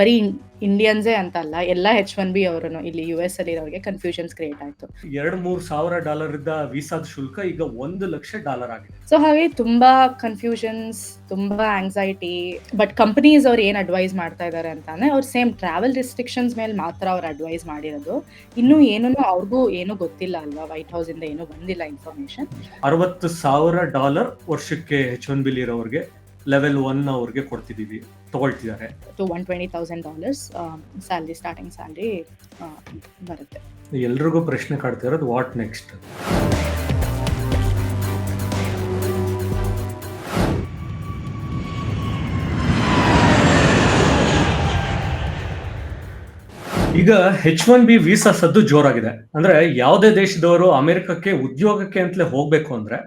ಬರೀ ಇಂಡಿಯನ್ಸೇ ಅಂತ ಅಲ್ಲ ಎಲ್ಲ ಹೆಚ್ ಒನ್ ಬಿ ಅವರು ಇಲ್ಲಿ ಯು ಎಸ್ ಅಲ್ಲಿ ಇರೋರಿಗೆ ಕನ್ಫ್ಯೂಷನ್ಸ್ ಕ್ರಿಯೇಟ್ ಆಯ್ತು. ಎರಡು ಮೂರು ಸಾವಿರ ಡಾಲರ್ ಇದ್ದ ವೀಸಾದ ಶುಲ್ಕ ಈಗ ಒಂದು ಲಕ್ಷ ಡಾಲರ್ ಆಗಿದೆ. ಸೊ ಹಾಗೆ ತುಂಬಾ ಕನ್ಫ್ಯೂಷನ್ಸ್ ತುಂಬಾ ಆಂಗ್ಸೈಟಿ ಬಟ್ ಕಂಪನೀಸ್ ಅವ್ರು ಏನ್ ಅಡ್ವೈಸ್ ಮಾಡ್ತಾ ಇದ್ದಾರೆ ಅಂತಾನೆ ಅವ್ರು ಸೇಮ್ ಟ್ರಾವೆಲ್ ರಿಸ್ಟ್ರಿಕ್ಷನ್ಸ್ ಮೇಲೆ ಮಾತ್ರ ಅವ್ರು ಅಡ್ವೈಸ್ ಮಾಡಿರೋದು. ಇನ್ನು ಏನೂ ಅವ್ರಿಗೂ ಏನು ಗೊತ್ತಿಲ್ಲ ಅಲ್ವಾ ವೈಟ್ ಹೌಸ್ ಇಂದ ಏನು ಬಂದಿಲ್ಲ ಇನ್ಫಾರ್ಮೇಶನ್ ಅರವತ್ತು ಸಾವಿರ ಡಾಲರ್ ವರ್ಷಕ್ಕೆ ಹೆಚ್ ಒನ್ ಬಿಲ್ ಇರೋರಿಗೆ ಲೆವೆಲ್ ಒನ್ ಅವ್ರಿಗೆ ಕೊಡ್ತಿದೀವಿ. ತಗೊಳ್ತಿದ್ದಾರೆ. Two one twenty thousand dollars salary starting salary ಬರುತ್ತೆ. ಎಲ್ರಿಗೂ ಪ್ರಶ್ನೆ ಕಾಡ್ತಿರೋದು ವಾಟ್ ನೆಕ್ಸ್ಟ್ ಈಗ ಹೆಚ್ ಒನ್ ಬಿ ವೀಸಾ ಸದ್ದು ಜೋರಾಗಿದೆ. ಅಂದ್ರೆ ಯಾವುದೇ ದೇಶದವರು ಅಮೆರಿಕಕ್ಕೆ ಉದ್ಯೋಗಕ್ಕೆ ಅಂತಲೇ ಹೋಗ್ಬೇಕು ಅಂದ್ರೆ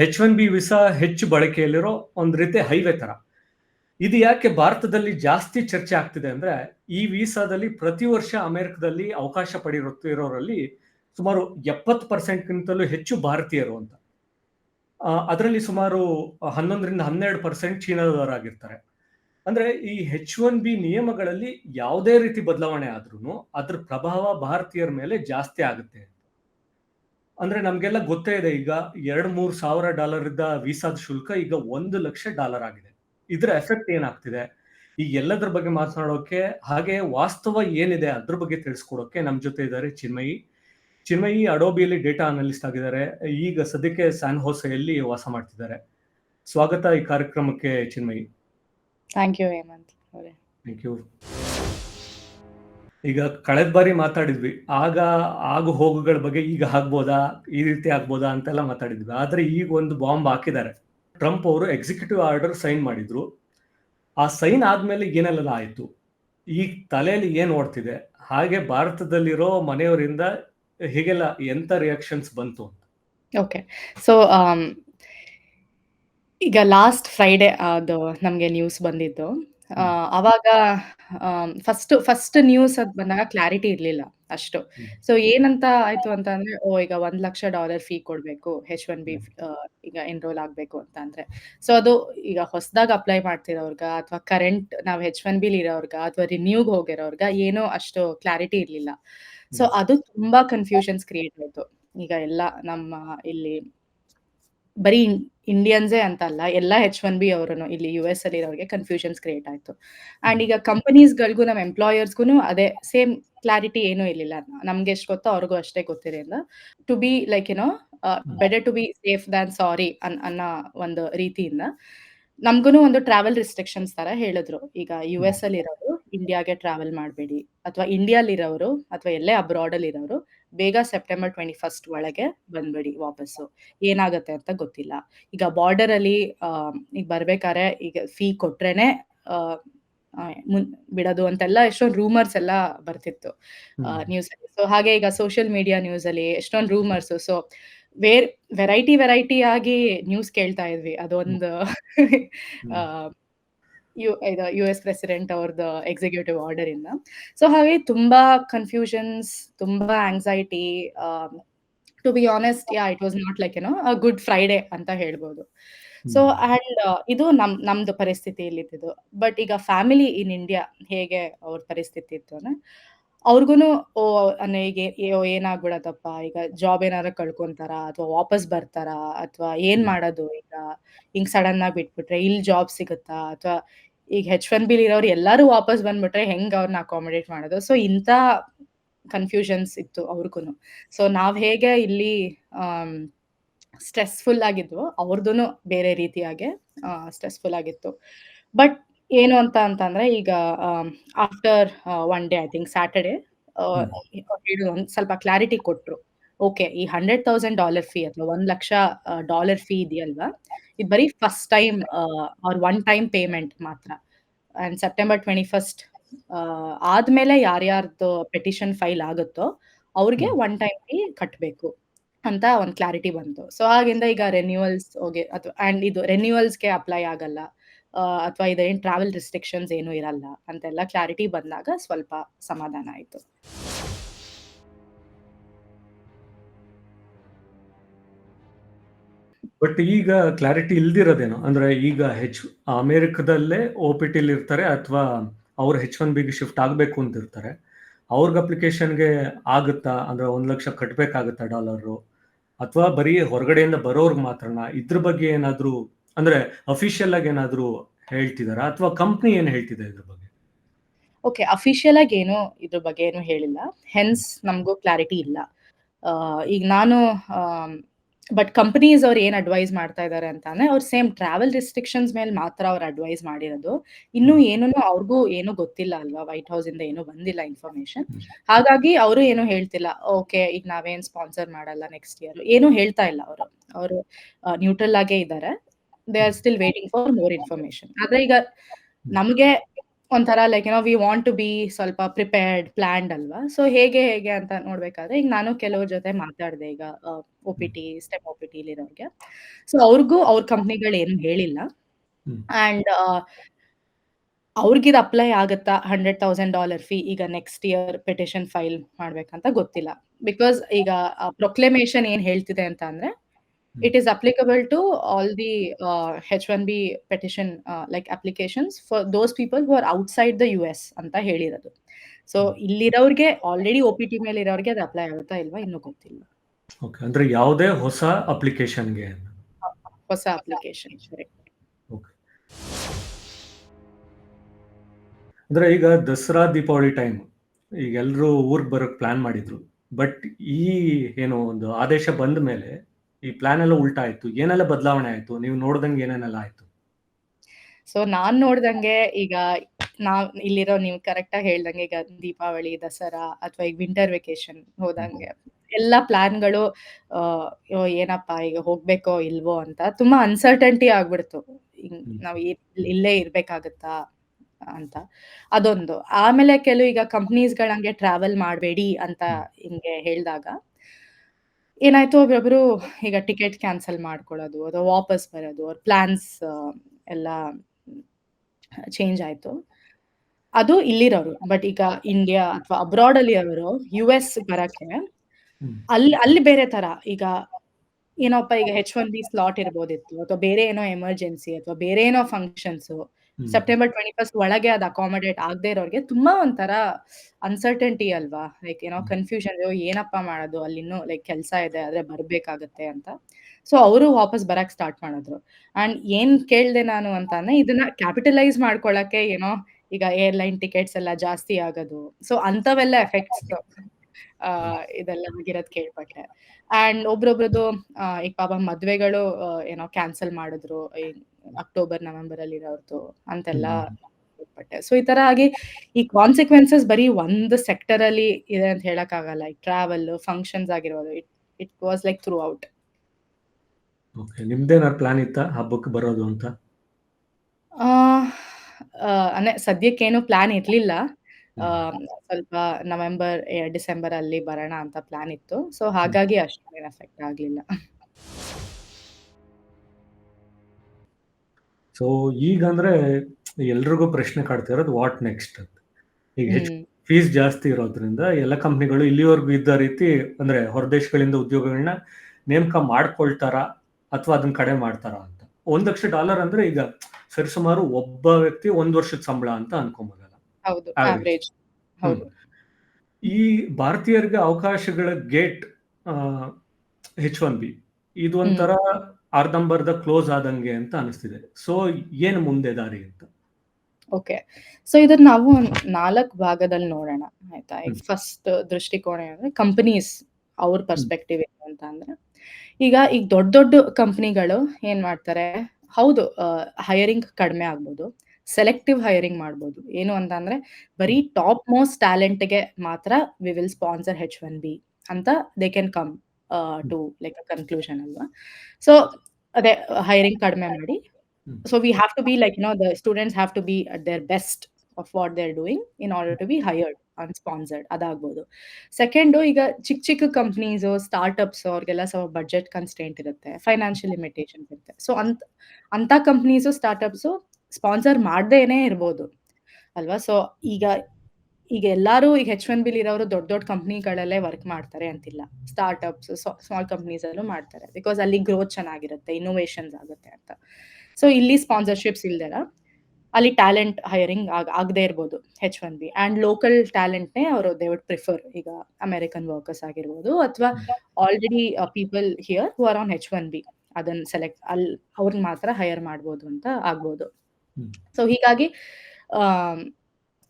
ಹೆಚ್ ಒನ್ ಬಿ ವೀಸಾ ಹೆಚ್ಚು ಬಳಕೆಯಲ್ಲಿರೋ ಒಂದ್ ರೀತಿ ಹೈವೇ ತರ. ಇದು ಯಾಕೆ ಭಾರತದಲ್ಲಿ ಜಾಸ್ತಿ ಚರ್ಚೆ ಆಗ್ತಿದೆ ಅಂದ್ರೆ ಈ ವೀಸಾದಲ್ಲಿ ಪ್ರತಿ ವರ್ಷ ಅಮೆರಿಕದಲ್ಲಿ ಅವಕಾಶ ಪಡೆಯುತ್ತಿರೋರಲ್ಲಿ ಸುಮಾರು ಎಪ್ಪತ್ತು ಪರ್ಸೆಂಟ್ಗಿಂತಲೂ ಹೆಚ್ಚು ಭಾರತೀಯರು ಅಂತ. ಅದರಲ್ಲಿ ಸುಮಾರು ಹನ್ನೊಂದರಿಂದ ಹನ್ನೆರಡು ಪರ್ಸೆಂಟ್ ಚೀನಾದವರಾಗಿರ್ತಾರೆ. ಅಂದ್ರೆ ಈ ಹೆಚ್ ಒನ್ ಬಿ ನಿಯಮಗಳಲ್ಲಿ ಯಾವುದೇ ರೀತಿ ಬದಲಾವಣೆ ಆದ್ರೂ ಅದ್ರ ಪ್ರಭಾವ ಭಾರತೀಯರ ಮೇಲೆ ಜಾಸ್ತಿ ಆಗುತ್ತೆ ಅಂದ್ರೆ ನಮ್ಗೆಲ್ಲ ಗೊತ್ತೇ ಇದೆ, ಈಗ ಎರಡ್ ಮೂರ್ ಸಾವಿರ ಡಾಲರ್ ಇದ್ದ ವೀಸಾದ ಶುಲ್ಕ ಈಗ ಒಂದು ಲಕ್ಷ ಡಾಲರ್ ಆಗಿದೆ. ಇದರ ಎಫೆಕ್ಟ್ ಏನಾಗ್ತಿದೆ? ಈ ಎಲ್ಲದ್ರ ಬಗ್ಗೆ ಮಾತನಾಡೋಕೆ ಹಾಗೆ ವಾಸ್ತವ ಏನಿದೆ ಅದ್ರ ಬಗ್ಗೆ ತಿಳಿಸ್ಕೊಡೋಕೆ ನಮ್ ಜೊತೆ ಇದ್ದಾರೆ ಚಿನ್ಮಯಿ. ಚಿನ್ಮಯಿ ಅಡೋಬಿಯಲ್ಲಿ ಡೇಟಾ ಅನಲಿಸ್ಟ್ ಆಗಿದ್ದಾರೆ. ಈಗ ಸದ್ಯಕ್ಕೆ ಸ್ಯಾನ್ ಹೋಸೆಯಲ್ಲಿ ವಾಸ ಮಾಡ್ತಿದ್ದಾರೆ. ಸ್ವಾಗತ ಈ ಕಾರ್ಯಕ್ರಮಕ್ಕೆ Chinmayi. Thank you Hemanth thank you ಈಗ ಕಳೆದ ಬಾರಿ ಮಾತಾಡಿದ್ವಿ. ಆಗ ಆಗು ಹೋಗುಗಳ ಬಗ್ಗೆ ಈಗ ಆಗ್ಬೋದಾ? ಈ ರೀತಿ ಆಗ್ಬೋದಾ ಅಂತೆಲ್ಲ ಮಾತಾಡಿದ್ವಿ. ಆದ್ರೆ ಈಗ ಒಂದು ಬಾಂಬ್ ಹಾಕಿದ್ದಾರೆ. ಟ್ರಂಪ್ ಅವರು ಎಕ್ಸಿಕ್ಯೂಟಿವ್ ಆರ್ಡರ್ ಸೈನ್ ಮಾಡಿದ್ರು. ಆ ಸೈನ್ ಆದ್ಮೇಲೆ ಏನೆಲ್ಲ ಆಯ್ತು? ಈ ತಲೆಯಲ್ಲಿ ಏನು ಓಡ್ತಿದೆ? ಹಾಗೆ ಭಾರತದಲ್ಲಿರೋ ಮನೆಯವರಿಂದ ಹೀಗೆಲ್ಲ ಎಂತ ರಿಯಾಕ್ಷನ್ಸ್ ಬಂತು ಅಂತ? ಓಕೆ ಸೊ ಈಗ ಲಾಸ್ಟ್ ಫ್ರೈಡೆ ಅದು ನಮಗೆ ನ್ಯೂಸ್ ಬಂದಿದ್ದು. ಅವಾಗ ಫಸ್ಟ್ ಫಸ್ಟ್ ನ್ಯೂಸ್ ಅದು ಬಂದಾಗ ಕ್ಲಾರಿಟಿ ಇರ್ಲಿಲ್ಲ. ಅಷ್ಟು. ಸೊ ಏನಂತ ಆಯ್ತು ಅಂತ ಅಂದ್ರೆ ಓ ಈಗ ಒಂದ್ ಲಕ್ಷ ಡಾಲರ್ ಫೀ ಕೊಡ್ಬೇಕು ಹೆಚ್ ಒನ್ ಬಿ ಈಗ ಎನ್ರೋಲ್ ಆಗ್ಬೇಕು ಅಂತ ಅಂದ್ರೆ. ಸೊ ಅದು ಈಗ ಹೊಸದಾಗಿ ಅಪ್ಲೈ ಮಾಡ್ತಿರೋರ್ಗ ಅಥವಾ ಕರೆಂಟ್ ನಾವ್ ಹೆಚ್ ಒನ್ ಬಿಲ್ ಇರೋರ್ಗ ಅಥವಾ ರಿನ್ಯೂಗ್ ಹೋಗಿರೋರ್ಗ ಏನೋ ಅಷ್ಟು ಕ್ಲಾರಿಟಿ ಇರ್ಲಿಲ್ಲ. ಸೊ ಅದು ತುಂಬಾ ಕನ್ಫ್ಯೂಷನ್ಸ್ ಕ್ರಿಯೇಟ್ ಆಯ್ತು. ಈಗ ಎಲ್ಲ ನಮ್ಮ ಇಲ್ಲಿ ಬರೀ ಇಂಡಿಯನ್ಸೇ ಅಂತ ಅಲ್ಲ ಎಲ್ಲ ಹೆಚ್ ಒನ್ ಬಿ ಅವರು ಇಲ್ಲಿ ಯು ಎಸ್ ಅಲ್ಲಿ ಇರೋರಿಗೆ ಕನ್ಫ್ಯೂಷನ್ಸ್ ಕ್ರಿಯೇಟ್ ಆಯ್ತು ಅಂಡ್ ಈಗ ಕಂಪನೀಸ್ಗಳಿಗೂ ನಮ್ಮ ಎಂಪ್ಲಾಯರ್ಸ್ಗೂ ಅದೇ ಸೇಮ್ ಕ್ಲಾರಿಟಿ ಏನೂ ಇರಲಿಲ್ಲ. ನಮ್ಗೆ ಎಷ್ಟು ಗೊತ್ತೋ ಅವ್ರಿಗೂ ಅಷ್ಟೇ ಗೊತ್ತಿರೋದ್ರಿಂದ ಟು ಬಿ ಲೈಕ್ ಏನೋ better to be safe than sorry ಅನ್ ಅನ್ನೋ ಒಂದು ರೀತಿಯಿಂದ. ನಮ್ಗೂ ಒಂದು ಟ್ರಾವೆಲ್ ರಿಸ್ಟ್ರಿಕ್ಷನ್ಸ್ ತರ ಹೇಳಿದ್ರು. ಈಗ ಯು ಎಸ್ ಅಲ್ಲಿ ಇರೋರು ಇಂಡಿಯಾಗೆ ಟ್ರಾವೆಲ್ ಮಾಡಬೇಡಿ ಅಥವಾ ಇಂಡಿಯಾಲಿರೋರು ಅಥವಾ ಎಲ್ಲೇ ಅಬ್ರಾಡ್ ಅಲ್ಲಿ ಇರೋರು ಬೇಗ ಸೆಪ್ಟೆಂಬರ್ ಟ್ವೆಂಟಿ ಫಸ್ಟ್ ಒಳಗೆ ಬಂದ್ಬಿಡಿ ವಾಪಸ್ಸು. ಏನಾಗುತ್ತೆ ಅಂತ ಗೊತ್ತಿಲ್ಲ. ಈಗ ಬಾರ್ಡರ್ ಅಲ್ಲಿ ಈಗ ಬರ್ಬೇಕಾದ್ರೆ ಈಗ ಫೀ ಕೊಟ್ರೇನೆ ಮುನ್ ಬಿಡೋದು ಅಂತೆಲ್ಲ ಎಷ್ಟೊಂದು ರೂಮರ್ಸ್ ಎಲ್ಲ ಬರ್ತಿತ್ತು. ನ್ಯೂಸ್ ಅಲ್ಲಿ ಸೊ ಹಾಗೆ ಈಗ ಸೋಷಿಯಲ್ ಮೀಡಿಯಾ ನ್ಯೂಸ್ ಅಲ್ಲಿ ಎಷ್ಟೊಂದು rumours so where variety variety ಆಗಿ ನ್ಯೂಸ್ ಕೇಳ್ತಾ ಇದ್ವಿ. ಅದೊಂದು ಯು ಇದು ಯು ಎಸ್ ಪ್ರೆಸಿಡೆಂಟ್ ಅವ್ರದ್ದು ಎಕ್ಸಿಕ್ಯೂಟಿವ್ ಆರ್ಡರ್ ಇಂದ. ಸೊ ಹಾಗೆ ತುಂಬಾ ಕನ್ಫ್ಯೂಷನ್ಸ್ ತುಂಬಾ anxiety to be honest yeah it was not like ಏನೋ ಗುಡ್ ಫ್ರೈಡೆ ಅಂತ ಹೇಳ್ಬೋದು. ಸೊ ಅಂಡ್ ಇದು ನಮ್ ನಮ್ದು ಪರಿಸ್ಥಿತಿ ಇಲ್ಲಿದ್ದು ಬಟ್ ಈಗ ಫ್ಯಾಮಿಲಿ ಇನ್ ಇಂಡಿಯಾ ಹೇಗೆ ಅವ್ರ ಪರಿಸ್ಥಿತಿ ಇತ್ತು ಅಂದ್ರೆ ಅವ್ರಿಗೂ ಓ ಈಗ ಏನಾಗ್ಬಿಡತ್ತಪ್ಪ ಈಗ ಜಾಬ್ ಏನಾರ ಕಳ್ಕೊಂತಾರ ಅಥವಾ ವಾಪಸ್ ಬರ್ತಾರ ಅಥವಾ ಏನ್ ಮಾಡೋದು ಈಗ? ಹಿಂಗ್ ಸಡನ್ ಆಗಿ ಬಿಟ್ಬಿಟ್ರೆ ಇಲ್ಲಿ ಜಾಬ್ ಸಿಗುತ್ತಾ? ಅಥವಾ ಈಗ ಹೆಚ್ ಒನ್ ಬಿಲ್ ಇರೋರು ಎಲ್ಲಾರು ವಾಪಸ್ ಬಂದ್ಬಿಟ್ರೆ ಹೆಂಗ್ ಅವ್ರನ್ನ ಅಕಾಮಿಡೇಟ್ ಮಾಡೋದು? ಸೊ ಇಂಥ ಕನ್ಫ್ಯೂಷನ್ಸ್ ಇತ್ತು ಅವ್ರಿಗೂ ಸೊ ನಾವ್ ಹೇಗೆ ಇಲ್ಲಿ ಸ್ಟ್ರೆಸ್ಫುಲ್ ಆಗಿದ್ವು. ಅವ್ರದ್ದು ಬೇರೆ ರೀತಿಯಾಗೆ ಸ್ಟ್ರೆಸ್ಫುಲ್ ಆಗಿತ್ತು. ಬಟ್ ಏನು ಅಂತ ಅಂತಂದ್ರೆ ಈಗ after one day I think Saturday ಒಂದು ಸ್ವಲ್ಪ ಕ್ಲಾರಿಟಿ ಕೊಟ್ರು. ಓಕೆ ಈ ಹಂಡ್ರೆಡ್ ತೌಸಂಡ್ ಡಾಲರ್ ಫೀ ಅಥವಾ ಒಂದ್ ಲಕ್ಷ ಡಾಲರ್ ಫೀ ಇದೆಯಲ್ವಾ? ಇದು ಬರೀ ಫಸ್ಟ್ ಟೈಮ್ ಅವ್ರ ಒನ್ ಟೈಮ್ ಪೇಮೆಂಟ್ ಮಾತ್ರ. ಅಂಡ್ ಸೆಪ್ಟೆಂಬರ್ ಟ್ವೆಂಟಿ ಫಸ್ಟ್ ಆದ್ಮೇಲೆ ಯಾರ್ಯಾರ್ದು ಪೆಟಿಷನ್ ಫೈಲ್ ಆಗುತ್ತೋ ಅವ್ರಿಗೆ ಒನ್ ಟೈಮ್ ಫೀ ಕಟ್ಟಬೇಕು ಅಂತ ಒಂದು ಕ್ಲಾರಿಟಿ ಬಂತು. ಸೊ ಆಗಿಂದ ಈಗ ರೆನ್ಯೂವಲ್ಸ್ ಹೋಗಿ ಅಥವಾ ಆ್ಯಂಡ್ ಇದು ರೆನ್ಯೂವಲ್ಸ್ಗೆ ಅಪ್ಲೈ ಆಗಲ್ಲ. ಅಥವಾ ಇದೇನು ಟ್ರಾವೆಲ್ ರಿಸ್ಟ್ರಿಕ್ಷನ್ಸ್ ಏನು ಇರಲ್ಲ ಅಂತೆಲ್ಲ ಕ್ಲಾರಿಟಿ ಬಂದಾಗ ಸ್ವಲ್ಪ ಸಮಾಧಾನ ಆಯ್ತು. ಬಟ್ ಈಗ ಕ್ಲಾರಿಟಿ ಇಲ್ದಿರೋದೇನು, ಅಂದ್ರೆ ಈಗ ಹೆಚ್ ಅಮೆರಿಕದಲ್ಲೇ ಓ ಪಿ ಟಿಲಿ ಇರ್ತಾರೆ ಅಥವಾ ಅವ್ರು ಹೆಚ್ ಒನ್ ಬಿಗೆ ಶಿಫ್ಟ್ ಆಗಬೇಕು ಅಂತ ಇರ್ತಾರೆ ಅವ್ರಿಗೆ ಅಪ್ಲಿಕೇಶನ್ಗೆ ಆಗುತ್ತಾ? ಅಂದ್ರೆ ಒಂದು ಲಕ್ಷ ಕಟ್ಟಬೇಕಾಗುತ್ತಾ ಡಾಲರು ಅಥವಾ ಬರೀ ಹೊರಗಡೆಯಿಂದ ಬರೋರ್ಗ್ ಮಾತ್ರನಾ? ಇದ್ರ ಬಗ್ಗೆ ಏನಾದ್ರೂ, ಅಂದ್ರೆ ಅಫಿಷಿಯಲ್ ಆಗಿ ಏನಾದರೂ ಹೇಳ್ತಿದಾರಾ? ಅಥವಾ ಕಂಪ್ನಿ ಏನ್ ಹೇಳ್ತಿದೆ ಇದ್ರ ಬಗ್ಗೆ? ಓಕೆ ಅಫಿಷಿಯಲ್ ಆಗಿ ಏನು ಇದ್ರ ಬಗ್ಗೆ ಏನು ಹೇಳಿಲ್ಲ. ಹೆನ್ಸ್ ನಮಗೂ ಕ್ಲಾರಿಟಿ ಇಲ್ಲ. ಈಗ ನಾನು ಬಟ್ ಕಂಪನೀಸ್ ಅವ್ರು ಏನ್ ಅಡ್ವೈಸ್ ಮಾಡ್ತಾ ಇದ್ದಾರೆ ಅಂತಾನೆ ಅವ್ರು ಸೇಮ್ ಟ್ರಾವೆಲ್ ರಿಸ್ಟ್ರಿಕ್ಷನ್ಸ್ ಮೇಲೆ ಮಾತ್ರ ಅವ್ರು ಅಡ್ವೈಸ್ ಮಾಡಿರೋದು. ಇನ್ನೂ ಏನೂ ಅವ್ರಿಗೂ ಏನು ಗೊತ್ತಿಲ್ಲ ಅಲ್ವಾ? ವೈಟ್ ಹೌಸ್ ಇಂದ ಏನು ಬಂದಿಲ್ಲ ಇನ್ಫಾರ್ಮೇಶನ್. ಹಾಗಾಗಿ ಅವರು ಏನು ಹೇಳ್ತಿಲ್ಲ. ಓಕೆ ಈಗ ನಾವೇನ್ ಸ್ಪಾನ್ಸರ್ ಮಾಡಲ್ಲ ನೆಕ್ಸ್ಟ್ ಇಯರ್ ಏನು ಹೇಳ್ತಾ ಇಲ್ಲ ಅವರು. ಅವರು ನ್ಯೂಟ್ರಲ್ ಆಗೇ ಇದ್ದಾರೆ they are still waiting for more information ಆದ್ರೆ ಈಗ ನಮಗೆ ಒಂಥರ ಲೈಕ್ ಏನೋ ವಿ ವಾಂಟ್ ಟು ಬಿ ಸ್ವಲ್ಪ ಪ್ರಿಪೇರ್ಡ್ ಪ್ಲ್ಯಾಂಡ್ ಅಲ್ವಾ? ಸೊ ಹೇಗೆ ಹೇಗೆ ಅಂತ ನೋಡ್ಬೇಕಾದ್ರೆ ಈಗ ನಾನು ಕೆಲವ್ರ ಜೊತೆ ಮಾತಾಡಿದೆ ಈಗ O P T STEM O P T ಇರೋರಿಗೆ. ಸೊ ಅವ್ರಿಗೂ ಅವ್ರ ಕಂಪ್ನಿಗಳು ಏನು ಹೇಳಿಲ್ಲ. ಅಂಡ್ ಅವ್ರಿಗಿದು ಅಪ್ಲೈ ಆಗುತ್ತಾ? ಹಂಡ್ರೆಡ್ ತೌಸಂಡ್ ಡಾಲರ್ ಫೀ ಈಗ ನೆಕ್ಸ್ಟ್ ಇಯರ್ ಪೆಟಿಷನ್ ಫೈಲ್ ಮಾಡ್ಬೇಕಂತ ಗೊತ್ತಿಲ್ಲ. ಬಿಕಾಸ್ ಈಗ ಪ್ರೊಕ್ಲೆಮೇಶನ್ ಏನ್ ಹೇಳ್ತಿದೆ ಅಂತ ಅಂದ್ರೆ it is applicable to all the uh, H1B petition uh, like applications for those people who are outside the US ಅಂತ ಹೇಳಿರೋದು. ಸೊ ಇಲ್ಲಿರೋರಿಗೆ ಆಲ್ರೆಡಿ ಒ ಪಿ ಟಿ ಮೇಲೆ ಇರೋರ್ಗೆ ಅದು ಅಪ್ಲೈ ಆಗುತ್ತಾ ಇಲ್ವಾ ಇನ್ನೂ ಗೊತ್ತಿಲ್ಲ. ಓಕೆ ಅಂದ್ರೆ ಯಾವುದೇ ಹೊಸ ಅಪ್ಲಿಕೇಶನ್ಗೆ ಹೊಸ ಅಪ್ಲಿಕೇಶನ್ ಓಕೆ ಅಂದ್ರೆ ಈಗ ದಸರಾ ದೀಪಾವಳಿ ಟೈಮ್ ಈಗ ಎಲ್ಲರೂ ಊರಿಗೆ ಬರೋಕ್ ಪ್ಲಾನ್ ಮಾಡಿದ್ರು. ಬಟ್ ಈ ಏನು ಒಂದು ಆದೇಶ ಬಂದ ಮೇಲೆ ಈ ಪ್ಲಾನ್ ಎಲ್ಲ ಉಲ್ಟಾ ಆಯ್ತು ಏನೆಲ್ಲ ಬದಲಾವಣೆ ಆಯ್ತು ನೀವು ನೋಡ್ದಂಗೆ ಏನೇನೆಲ್ಲ ಆಯ್ತು? ಸೊ ನಾನ್ ನೋಡ್ದಂಗೆ ಈಗ ನಾವ್ ಇಲ್ಲಿರೋ ನೀವು ಕರೆಕ್ಟ್ ಆಗಿ ಹೇಳ್ದಂಗೆ ಈಗ ದೀಪಾವಳಿ ದಸರಾ ಅಥವಾ ಈಗ ವಿಂಟರ್ ವೆಕೇಶನ್ ಹೋದಂಗೆ. ಎಲ್ಲಾ ಪ್ಲಾನ್ಗಳು ಏನಪ್ಪಾ ಈಗ ಹೋಗ್ಬೇಕೋ ಇಲ್ವೋ ಅಂತ ತುಂಬಾ ಅನ್ಸರ್ಟನ್ಟಿ ಆಗ್ಬಿಡ್ತು. ನಾವ್ ಇಲ್ಲೇ ಇರ್ಬೇಕಾಗತ್ತಾ ಅಂತ. ಅದೊಂದು. ಆಮೇಲೆ ಕೆಲವು ಈಗ ಕಂಪ್ನೀಸ್ಗಳಂಗೆ ಟ್ರಾವೆಲ್ ಮಾಡಬೇಡಿ ಅಂತ ಹಿಂಗೆ ಹೇಳಿದಾಗ ಏನಾಯ್ತು ಒಬ್ಬೊಬ್ರು ಈಗ ಟಿಕೆಟ್ ಕ್ಯಾನ್ಸಲ್ ಮಾಡ್ಕೊಳ್ಳೋದು ಅಥವಾ ವಾಪಸ್ ಬರೋದು ಅವ್ರ ಪ್ಲಾನ್ಸ್ ಎಲ್ಲ ಚೇಂಜ್ ಆಯ್ತು. ಅದು ಇಲ್ಲಿರೋರು ಬಟ್ ಈಗ ಇಂಡಿಯಾ ಅಥವಾ ಅಬ್ರಾಡ್ ಅಲ್ಲಿ ಅವರು ಯು ಎಸ್ ಬರಕ್ಕೆ ಅಲ್ಲಿ ಅಲ್ಲಿ ಬೇರೆ ತರ. ಈಗ ಏನೋಪ್ಪ ಈಗ ಹೆಚ್ ಒನ್ ಬಿ ಸ್ಲಾಟ್ ಇರ್ಬೋದಿತ್ತು ಅಥವಾ ಬೇರೆ ಏನೋ ಎಮರ್ಜೆನ್ಸಿ ಅಥವಾ ಬೇರೆ ಏನೋ ಫಂಕ್ಷನ್ಸ್ ಸೆಪ್ಟೆಂಬರ್ ಟ್ವೆಂಟಿ ಫಸ್ಟ್ ಒಳಗೆ ಅದು ಅಕಾಮಡೇಟ್ ಆಗದೆ ಇರೋರಿಗೆ ತುಂಬಾ ಒಂಥರ ಅನ್ಸರ್ಟೆಂಟಿ ಅಲ್ವಾ? ಲೈಕ್ ಏನೋ ಕನ್ಫ್ಯೂಷನ್ ಏನಪ್ಪ ಮಾಡೋದು? ಅಲ್ಲಿ ಇನ್ನೂ ಲೈಕ್ ಕೆಲಸ ಇದೆ ಆದ್ರೆ ಬರ್ಬೇಕಾಗತ್ತೆ ಅಂತ. ಸೊ ಅವರು ವಾಪಸ್ ಬರಕ್ ಸ್ಟಾರ್ಟ್ ಮಾಡಿದ್ರು. ಅಂಡ್ ಏನ್ ಕೇಳ್ದೆ ನಾನು ಅಂತ ಅಂದ್ರೆ ಇದನ್ನ ಕ್ಯಾಪಿಟಲೈಸ್ ಮಾಡ್ಕೊಳಕ್ಕೆ ಏನೋ ಈಗ ಏರ್ಲೈನ್ ಟಿಕೆಟ್ಸ್ ಎಲ್ಲ ಜಾಸ್ತಿ ಆಗೋದು. ಸೊ ಅಂತವೆಲ್ಲ ಎಫೆಕ್ಟ್ಸ್ ಇದೆಲ್ಲ ಆಗಿರೋದ್ ಕೇಳ್ಪಟ್ಟೆ ಅಂಡ್ ಒಬ್ರೊಬ್ರದ್ದು ಈಗ ಪಾಪ ಮದ್ವೆಗಳು ಏನೋ ಕ್ಯಾನ್ಸಲ್ ಮಾಡಿದ್ರು ಅಕ್ಟೋಬರ್ ನವೆಂಬರ್ ಅಲ್ಲಿ ಇರೋರ್ದು ಅಂತೆಲ್ಲ ಕೇಳ್ಪಟ್ಟೆ. ಸೊ ಈ ತರ ಆಗಿ ಈ ಕಾನ್ಸಿಕ್ವೆನ್ಸಸ್ ಬರೀ ಒಂದು ಸೆಕ್ಟರ್ ಅಲ್ಲಿ ಇದೆ ಅಂತ ಹೇಳಕ್ ಆಗಲ್ಲ ಈ ಟ್ರಾವೆಲ್ ಫಂಕ್ಷನ್ಸ್ ಆಗಿರ್ಬೋದು. It it was like throughout okay ನಿಮ್ದೇನಾರು plan ಇತ್ತಾ ಹಬ್ಬಕ್ಕೆ ಬರೋದು ಅಂತ? ಅಂದ್ರೆ ಸದ್ಯಕ್ಕೇನು ಪ್ಲಾನ್ ಇರ್ಲಿಲ್ಲ. ಆ, ಸ್ವಲ್ಪ ನವೆಂಬರ್ ಡಿಸೆಂಬರ್ ಅಲ್ಲಿ ಬರೋಣ ಅಂತ ಪ್ಲಾನ್ ಇತ್ತು. ಸೊ ಹಾಗಾಗಿ ಅಷ್ಟೇನು ಎಫೆಕ್ಟ್ ಆಗ್ಲಿಲ್ಲ. ಸೊ ಈಗ ಅಂದ್ರೆ ಎಲ್ರಿಗೂ ಪ್ರಶ್ನೆ ಕಾಡ್ತಿರೋದು ವಾಟ್ ನೆಕ್ಸ್ಟ್ ಅಂತ. ಈಗ ಹೆಚ್ಚು ಹ್ಮ್. ಫೀಸ್ ಜಾಸ್ತಿ ಇರೋದ್ರಿಂದ ಎಲ್ಲ ಕಂಪ್ನಿಗಳು ಇಲ್ಲಿವರೆಗೂ ಇದ್ದ ರೀತಿ ಅಂದ್ರೆ ಹೊರದೇಶಗಳಿಂದ ಉದ್ಯೋಗಗಳನ್ನ ನೇಮಕ ಮಾಡ್ಕೊಳ್ತಾರ ಅಥವಾ ಅದನ್ನ ಕಡೆ ಮಾಡ್ತಾರ ಅಂತ. ಒಂದ್ ಲಕ್ಷ ಡಾಲರ್ ಅಂದ್ರೆ ಈಗ ಸರಿಸುಮಾರು ಒಬ್ಬ ವ್ಯಕ್ತಿ ಒಂದ್ ವರ್ಷದ ಸಂಬಳ ಅಂತ ಅನ್ಕೊಂಬೋದಲ್ಲ ಹೌದು ಆವರೇಜ್ ಹೌದು. ಈ ಭಾರತೀಯರಿಗೆ ಅವಕಾಶಗಳ ಗೇಟ್ ಹೆಚ್ ಒನ್ ಬಿ ಇದು ಒಂಥರ ಅರ್ಧಂಬರ್ಧ ಕ್ಲೋಸ್ ಆದಂಗೆ ಅಂತ ಅನಿಸ್ತಿದೆ. ಸೊ ಏನ್ ಮುಂದೆ ದಾರಿ ಅಂತ? ಓಕೆ ಸೊ ಇದನ್ನ ನಾವು ನಾಲ್ಕು ಭಾಗದಲ್ಲಿ ನೋಡೋಣ. ಆಯ್ತಾ? ಈಗ ಫಸ್ಟ್ ದೃಷ್ಟಿಕೋನ ಅಂದ್ರೆ ಕಂಪನೀಸ್ ಅವ್ರ ಪರ್ಸ್ಪೆಕ್ಟಿವ್ ಏನು ಅಂತ ಅಂದ್ರೆ ಈಗ ಈಗ ದೊಡ್ಡ ದೊಡ್ಡ ಕಂಪನಿಗಳು ಏನ್ ಮಾಡ್ತಾರೆ? ಹೌದು ಹೈಯರಿಂಗ್ ಕಡಿಮೆ ಆಗ್ಬೋದು. ಸೆಲೆಕ್ಟಿವ್ ಹೈರಿಂಗ್ ಮಾಡ್ಬೋದು. ಏನು ಅಂತ ಅಂದ್ರೆ ಬರೀ ಟಾಪ್ ಮೋಸ್ಟ್ ಟ್ಯಾಲೆಂಟ್ಗೆ ಮಾತ್ರ we will sponsor H one B ಅಂತ they can come to like conclusion ಅಲ್ವಾ? ಸೊ ಅದೇ ಹೈರಿಂಗ್ ಕಡಿಮೆ ಮಾಡಿ. So we have to be like no the students have to be at their best of what they are doing in order to be hired and sponsored ಅದಾಗ್ಬೋದು. Second ಈಗ ಚಿಕ್ಕ ಚಿಕ್ಕ companies startups ಅವ್ರಿಗೆಲ್ಲ ಸ್ವಲ್ಪ budget constant ಇರುತ್ತೆ. Financial limitations ಇರುತ್ತೆ. So ಅಂತ ಅಂತ companies ಸ್ಟಾರ್ಟ್ಅಪ್ಸು sponsor ಮಾಡ್ದೇನೆ ಇರ್ಬೋದು. ಅಲ್ವಾ? ಸೊ ಈಗ ಈಗ ಎಲ್ಲರೂ ಈಗ ಹೆಚ್ ಒನ್ ಬಿಲ್ ಇರೋರು ದೊಡ್ಡ ದೊಡ್ಡ ಕಂಪ್ನಿಗಳಲ್ಲೇ ವರ್ಕ್ ಮಾಡ್ತಾರೆ ಅಂತಿಲ್ಲ. ಸ್ಟಾರ್ಟ್ಅಪ್ಸ್ ಸ್ಮಾಲ್ ಕಂಪ್ನೀಸ್ ಅಲ್ಲೂ ಮಾಡ್ತಾರೆ. ಬಿಕಾಸ್ ಅಲ್ಲಿ ಗ್ರೋತ್ ಚೆನ್ನಾಗಿರುತ್ತೆ ಇನ್ನೋವೇಷನ್ಸ್ ಆಗುತ್ತೆ ಅಂತ. ಸೊ ಇಲ್ಲಿ ಸ್ಪಾನ್ಸರ್ಶಿಪ್ಸ್ ಇಲ್ದೆರ ಅಲ್ಲಿ ಟ್ಯಾಲೆಂಟ್ ಹೈರಿಂಗ್ ಆಗ, ಆಗದೇ ಇರ್ಬೋದು H one B and local ಟ್ಯಾಲೆಂಟ್ನೇ ಅವರು ದೇ ವುಡ್ ಪ್ರಿಫರ್ ಈಗ ಅಮೆರಿಕನ್ ವರ್ಕರ್ಸ್ ಆಗಿರ್ಬೋದು ಅಥವಾ already people here who are on H one B ಅದನ್ನ ಸೆಲೆಕ್ಟ್ ಅಲ್ಲಿ ಅವ್ರನ್ನ ಮಾತ್ರ ಹೈಯರ್ ಮಾಡ್ಬೋದು ಅಂತ ಆಗ್ಬೋದು. ಸೊ ಹೀಗಾಗಿ